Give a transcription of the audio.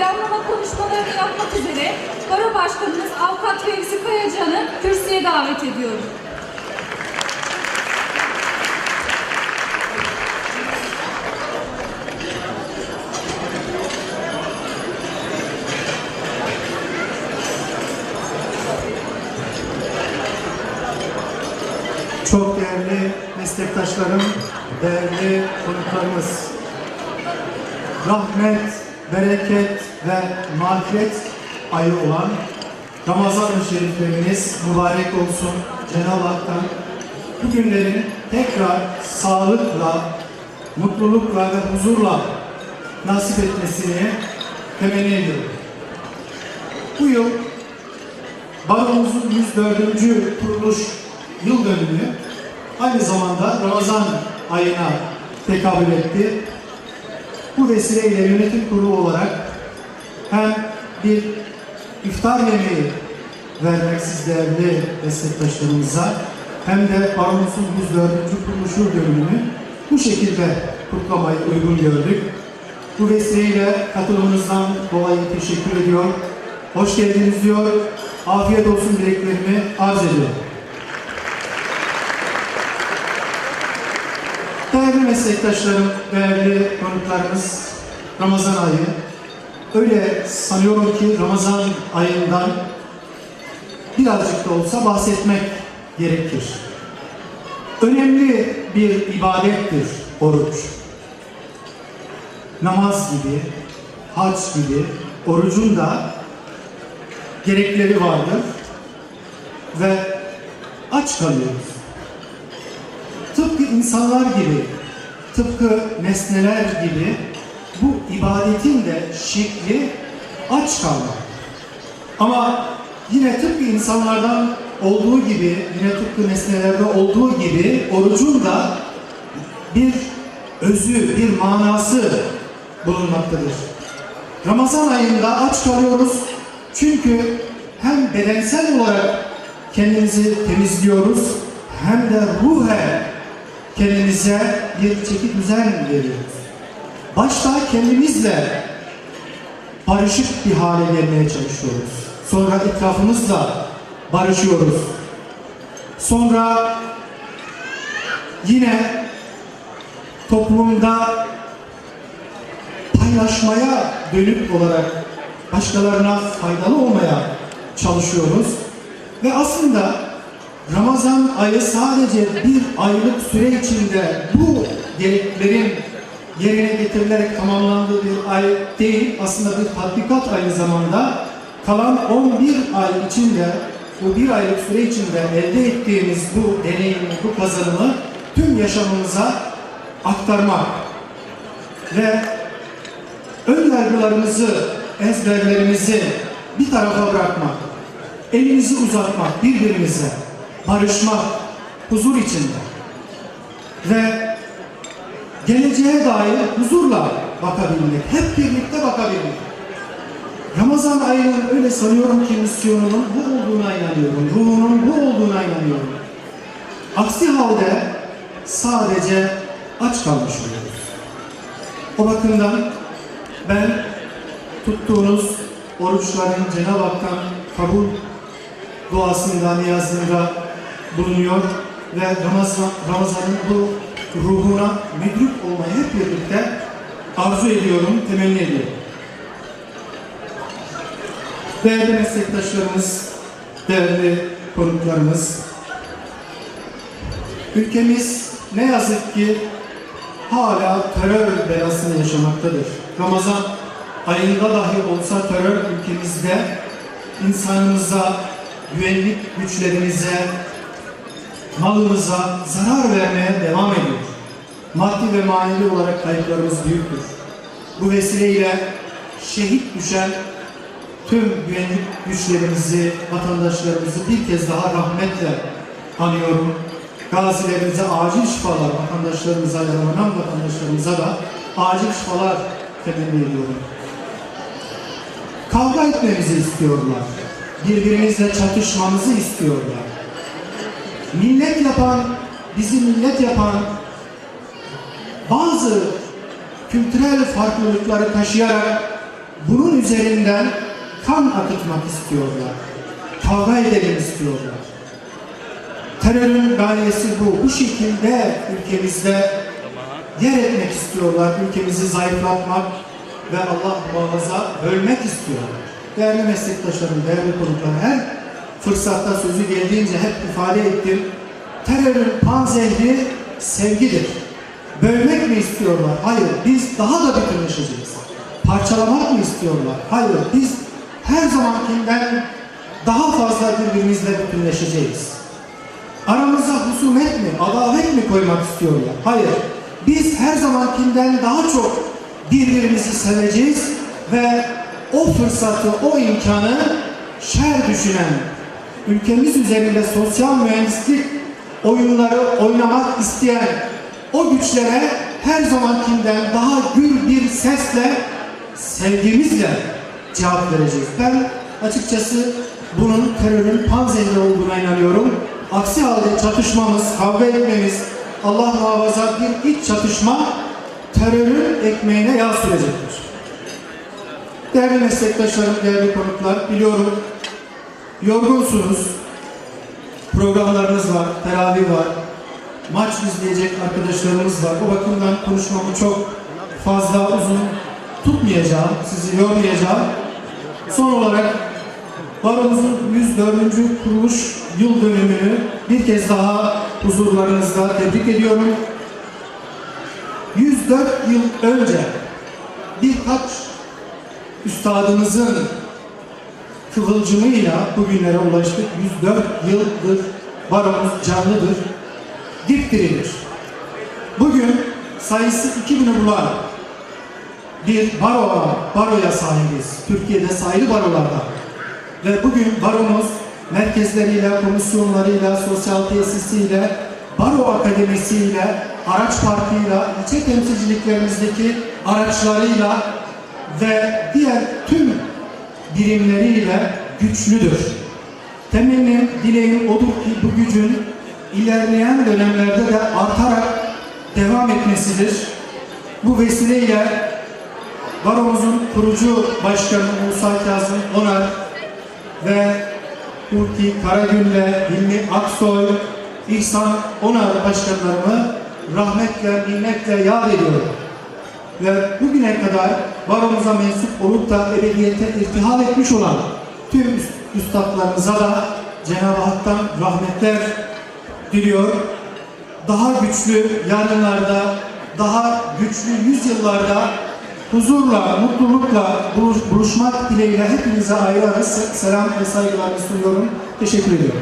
selamlama konuşmalarını yapmak üzere Baro Başkanımız Avukat Fevzi Kayacan'ı kürsüye davet ediyorum. Çok değerli meslektaşlarım, değerli konuklarımız, rahmet, bereket ve mağfiret ayı olan Ramazan-ı Şerifleriniz mübarek olsun Cenab-ı Hak'tan bu günlerin tekrar sağlıkla, mutlulukla ve huzurla nasip etmesini temenni ediyorum. Bu yıl Baromuzun 104. kuruluş yıl dönümü aynı zamanda Ramazan ayına tekabül etti. Bu vesileyle yönetim kurulu olarak hem bir iftar yemeği vermek siz değerli meslektaşlarımıza hem de Baromuzun 104. kuruluş yıl dönümünü bu şekilde kutlamayı uygun gördük. Bu vesileyle katılımınızdan dolayı teşekkür ediyor. Hoş geldiniz diyor. Afiyet olsun dileklerimi arz ediyorum. Değerli meslektaşlarım, değerli konuklarımız, Ramazan ayı. Öyle sanıyorum ki Ramazan ayından birazcık da olsa bahsetmek gerekir. Önemli bir ibadettir oruç. Namaz gibi, hac gibi orucun da gerekleri vardır ve aç kalıyoruz. İnsanlar gibi, tıpkı nesneler gibi bu ibadetin de şekli aç kalmak. Ama yine tıpkı insanlardan olduğu gibi, yine tıpkı nesnelerde olduğu gibi orucun da bir özü, bir manası bulunmaktadır. Ramazan ayında aç kalıyoruz çünkü hem bedensel olarak kendimizi temizliyoruz hem de ruhen kendimize bir çeki düzen veriyoruz. Başta kendimizle barışık bir hale gelmeye çalışıyoruz. Sonra etrafımızla barışıyoruz. Sonra yine toplumda paylaşmaya dönük olarak başkalarına faydalı olmaya çalışıyoruz. Ve aslında Ramazan ayı sadece bir aylık süre içinde bu gereklerin yerine getirilerek tamamlandığı bir ay değil, aslında bir tatbikat aynı zamanda kalan 11 ay içinde, bu bir aylık süre içinde elde ettiğimiz bu deneyimi, bu kazanımı tüm yaşamımıza aktarmak ve ön yargılarımızı, ezberlerimizi bir tarafa bırakmak, elimizi uzatmak birbirimize, barışmak, huzur içinde ve geleceğe dair huzurla bakabilmek, hep birlikte bakabilmek. Ramazan ayının öyle sanıyorum ki misyonunun bu olduğuna inanıyorum, ruhunun bu olduğuna inanıyorum. Aksi halde sadece aç kalmış oluyoruz. O bakımdan ben tuttuğunuz oruçların Cenab-ı Hak'tan kabul duasında, niyazında bulunuyor ve Ramazan, Ramazan'ın bu ruhuna müdrik olmayı hep birlikte arzu ediyorum, temenni ediyorum. Değerli meslektaşlarımız, değerli konuklarımız, ülkemiz ne yazık ki hala terör belasını yaşamaktadır. Ramazan ayında dahi olsa terör ülkemizde insanımıza, güvenlik güçlerimize, malımıza zarar vermeye devam ediyor. Maddi ve manevi olarak kayıplarımız büyüktür. Bu vesileyle şehit düşen tüm güvenlik güçlerimizi, vatandaşlarımızı bir kez daha rahmetle anıyorum. Gazilerimize acil şifalar, vatandaşlarımıza, yaralanan vatandaşlarımıza da acil şifalar temenni ediyorum. Kavga etmemizi istiyorlar. Birbirimizle çatışmamızı istiyorlar. Millet yapan, bizi millet yapan bazı kültürel farklılıkları taşıyarak bunun üzerinden kan akıtmak istiyorlar. Kavga edelim istiyorlar. Terörün gayesi bu. Bu şekilde ülkemizde yer etmek istiyorlar. Ülkemizi zayıflatmak ve Allah muhafaza bölmek istiyorlar. Değerli meslektaşlarım, değerli konuklar, her fırsatta sözü geldiğince hep ifade ettim. Terörün panzehri sevgidir. Bölmek mi istiyorlar? Hayır. Biz daha da bütünleşeceğiz. Parçalamak mı istiyorlar? Hayır. Biz her zamankinden daha fazla birbirimizle bütünleşeceğiz. Aramıza husumet mi, adalet mi koymak istiyorlar? Hayır. Biz her zamankinden daha çok birbirimizi seveceğiz ve o fırsatı, o imkanı şer düşünen, ülkemiz üzerinde sosyal mühendislik oyunları oynamak isteyen o güçlere her zamankinden daha gür bir sesle, sevgimizle cevap vereceğiz. Ben açıkçası bunun terörün panzehri olduğuna inanıyorum. Aksi halde çatışmamız, kavga etmemiz, Allah muhafaza bir iç çatışma terörün ekmeğine yağ sürecektir. Değerli meslektaşlarım, değerli konuklar, biliyorum yorgunsunuz, programlarınız var, teravih var, maç izleyecek arkadaşlarımız var. Bu bakımdan konuşmamı çok fazla uzun tutmayacağım, sizi yormayacağım. Son olarak Baromuzun 104. kuruluş yıl dönümünü bir kez daha huzurlarınızda tebrik ediyorum. 104 yıl önce birkaç üstadımızın kıvılcımıyla bugünlere ulaştık. 104 yıldır baromuz canlıdır, dipdirilir. Bugün sayısı 2000'i bulan bir baroya, baroya sahibiz. Türkiye'de sayılı barolarda. Ve bugün baromuz merkezleriyle, komisyonlarıyla, sosyal tesisiyle, baro akademisiyle, araç parkıyla, ilçe temsilciliklerimizdeki araçlarıyla ve diğer tüm birimleriyle güçlüdür. Temennim, dileğim odur ki bu gücün ilerleyen dönemlerde de artarak devam etmesidir. Bu vesileyle Baromuzun kurucu başkanı Musa Kazım Onar ve Hulki Karagün'le Hilmi Aksoy, İhsan Onar başkanlarımı rahmetle, minnetle yad ediyorum. Ve bugüne kadar baromuza mensup olup da ebediyete irtihal etmiş olan tüm üst- üstadlarımıza da Cenab-ı Hak'tan rahmetler diliyor. Daha güçlü yarınlarda, daha güçlü yüzyıllarda huzurla, mutlulukla buluş- buluşmak dileğiyle hepinize ayrı ayrı se- selam ve saygılarımı sunuyorum. Teşekkür ediyorum.